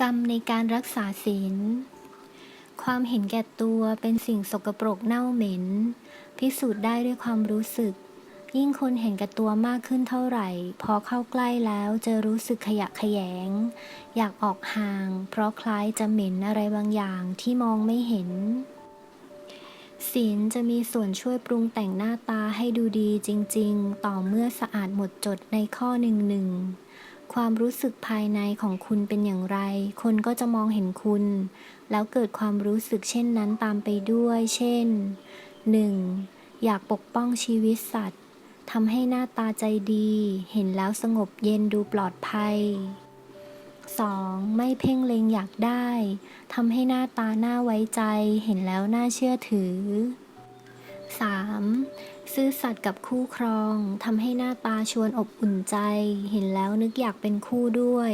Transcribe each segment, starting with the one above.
กรรมในการรักษาศีล ความเห็นแก่ตัวเป็นสิ่งสกปรกเน่าเหม็น พิสูจน์ได้ด้วยความรู้สึก ยิ่งคนเห็นแก่ตัวมากขึ้นเท่าไหร่ พอเข้าใกล้แล้วจะรู้สึกขยะแขยง อยากออกห่าง เพราะคล้ายจะเหม็นอะไรบางอย่างที่มองไม่เห็นศีลจะมีส่วนช่วยปรุงแต่งหน้าตาให้ดูดีจริง ๆ ต่อเมื่อสะอาดหมดจดในข้อหนึ่งหนึ่งความรู้สึกภายในของคุณเป็นอย่างไร คนก็จะมองเห็นคุณ แล้วเกิดความรู้สึกเช่นนั้นตามไปด้วย เช่น 1. อยากปกป้องชีวิตสัตว์ทำให้หน้าตาใจดี เห็นแล้วสงบเย็นดูปลอดภัย 2. ไม่เพ่งเล็งอยากได้ทำให้หน้าตาหน่าไว้ใจ เห็นแล้วน่าเชื่อถือ 3. ซื่อสัตย์กับคู่ครองทำให้หน้าตาชวนอบอุ่นใจ เห็นแล้วนึกอยากเป็นคู่ด้วย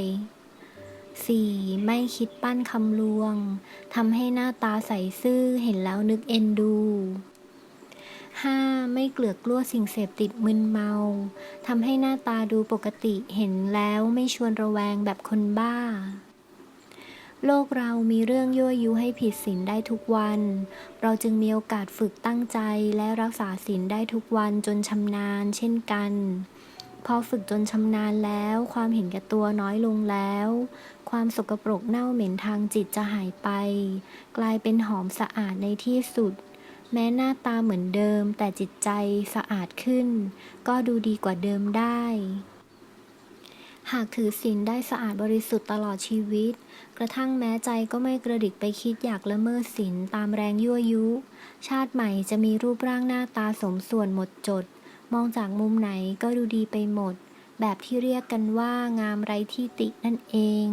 4. ไม่คิดปั้นคำลวงทำให้หน้าตาใสซื่อเห็นแล้วนึกเอ็นดู 5. ไม่เกลือกกลั้วสิ่งเสพติดมึนเมาทำให้หน้าตาดูปกติเห็นแล้วไม่ชวนระแวงแบบคนบ้า โลกเรามีเรื่องยั่วยุให้ผิดศีลได้ทุกวัน เราจึงมีโอกาสฝึกตั้งใจและรักษาศีลได้ทุกวันจนชำนาญเช่นกัน พอฝึกจนชำนาญแล้ว ความเห็นแก่ตัวน้อยลงแล้ว ความสกปรกเน่าเหม็นทางจิตจะหายไป กลายเป็นหอมสะอาดในที่สุด แม้หน้าตาเหมือนเดิมแต่จิตใจสะอาดขึ้น ก็ดูดีกว่าเดิมได้ หากถือศีลได้สะอาดบริสุทธิ์ตลอดชีวิต กระทั่งแม้ใจก็ไม่กระดิกไปคิดอยากละเมิดศีลตามแรงยั่วยุ ชาติใหม่จะมีรูปร่างหน้าตาสมส่วนหมดจด มองจากมุมไหนก็ดูดีไปหมด แบบที่เรียกกันว่างามไร้ที่ตินั่นเอง